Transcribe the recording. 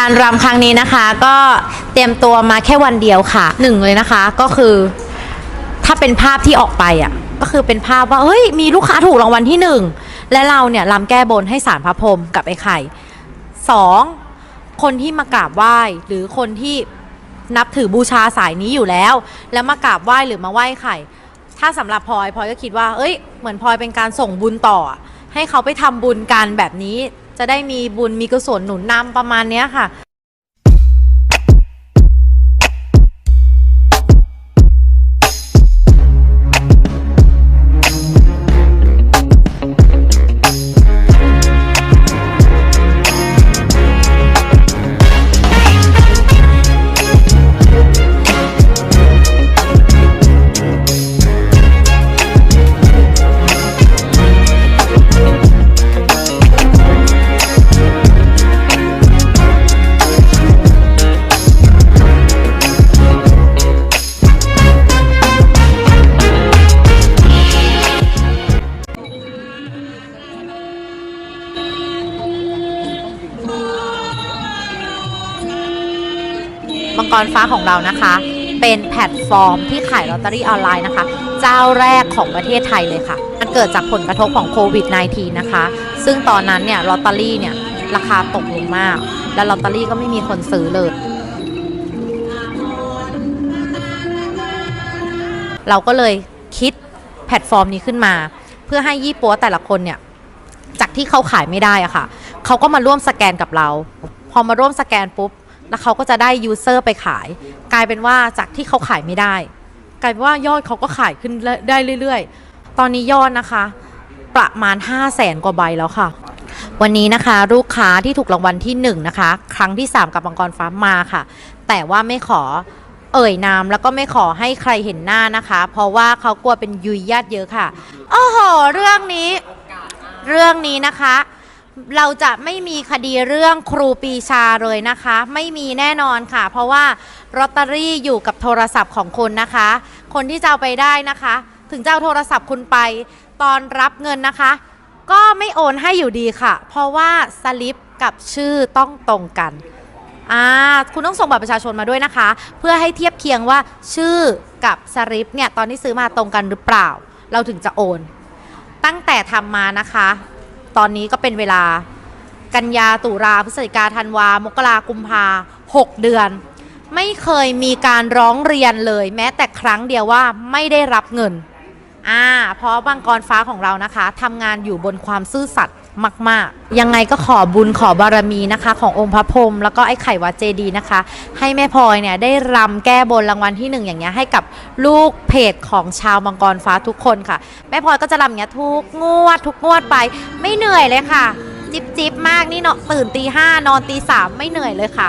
การรำครั้งนี้นะคะ ก็เตรียมตัวมาแค่วันเดียวค่ะหนึ่งเลยนะคะ ก็คือถ้าเป็นภาพที่ออกไปอะก็คือเป็นภาพว่าเฮ้ยมีลูกค้าถูกรางวัลที่หนึ่งและเราเนี่ยรำแก้บนให้สารพระพรหมกับไอ้ไข่สองคนที่มากราบไหว้หรือคนที่นับถือบูชาสายนี้อยู่แล้ว แล้วมากราบไหว้หรือมาไหว้ไข่ ถ้าสำหรับพลอยพลอยก็คิดว่า เอ้ย เหมือนพลอยเป็นการส่งบุญต่อ ให้เขาไปทำบุญกันแบบนี้ จะได้มีบุญมีกุศลหนุนนำประมาณเนี้ยค่ะ มังกรฟ้าของเรานะคะ เป็นแพลตฟอร์มที่ขายลอตเตอรี่ออนไลน์นะคะ เจ้าแรกของประเทศไทยเลยค่ะ มันเกิดจากผลกระทบของโควิด -19 นะคะ ซึ่งตอนนั้นเนี่ยลอตเตอรี่เนี่ยราคาตกลงมาก และลอตเตอรี่ก็ไม่มีคนซื้อเลย เราก็เลยคิดแพลตฟอร์มนี้ขึ้นมา เพื่อให้ยี่ปัวแต่ละคนเนี่ยจากที่เขาขายไม่ได้อะค่ะเขาก็มาร่วมสแกนกับเรา พอมาร่วมสแกนปุ๊บ แล้วเขาก็จะได้ยูเซอร์ไปขาย กลายเป็นว่าจากที่เขาขายไม่ได้ กลายเป็นว่ายอดเขาก็ขายขึ้นได้เรื่อยๆ ตอนนี้ยอดนะคะ ประมาณ 5 0 0แสนกว่าใบแล้วค่ะ วันนี้นะคะ ลูกค้าที่ถูกรางวัลที่1นะคะ ครั้งที่ 3 กับมังกรฟ้ามาค่ะ แต่ว่าไม่ขอเอ่ยนามแล้วก็ไม่ขอให้ใครเห็นหน้านะคะ เพราะว่าเขากลัวเป็นยุยญาติเยอะค่ะโอ้โหเรื่องนี้ เรื่องนี้นะคะ เราจะไม่มีคดีเรื่องครูปีชาเลยนะคะ ไม่มีแน่นอนค่ะ เพราะว่าลอตเตอรี่อยู่กับโทรศัพท์ของคุณนะคะ คนที่จะเอาไปได้นะคะ ถึงจะเอาโทรศัพท์คุณไป ตอนรับเงินนะคะ ก็ไม่โอนให้อยู่ดีค่ะ เพราะว่าสลิปกับชื่อต้องตรงกันอ่าคุณต้องส่งบัตรประชาชนมาด้วยนะคะ เพื่อให้เทียบเคียงว่าชื่อกับสลิปเนี่ยตอนที่ซื้อมาตรงกันหรือเปล่า เราถึงจะโอน ตั้งแต่ทำมานะคะ ตอนนี้ก็เป็นเวลากันยาตุลาพฤศจิกาธันวา มกรากุมภาหกเดือน ไม่เคยมีการร้องเรียนเลย แม้แต่ครั้งเดียวว่าไม่ได้รับเงินอ่าเพราะบางกรฟ้าของเรานะคะทำงานอยู่บนความซื่อสัตย์ มาก ๆ ยังไงก็ขอบุญขอบารมีนะคะ ขององค์พระพรหมแล้วก็ไอ้ไข่วัดเจดีนะคะ ให้แม่พลอยเนี่ยได้รำแก้บนรางวัลที่หนึ่งอย่างเงี้ยให้กับลูกเพจของชาวมังกรฟ้าทุกคนค่ะ แม่พลอยก็จะรำอย่างเงี้ยทุกงวด ทุกงวดไป ไม่เหนื่อยเลยค่ะ จิบจิบมากนี่เนาะตื่นตีห้านอนตีสามไม่เหนื่อยเลยค่ะ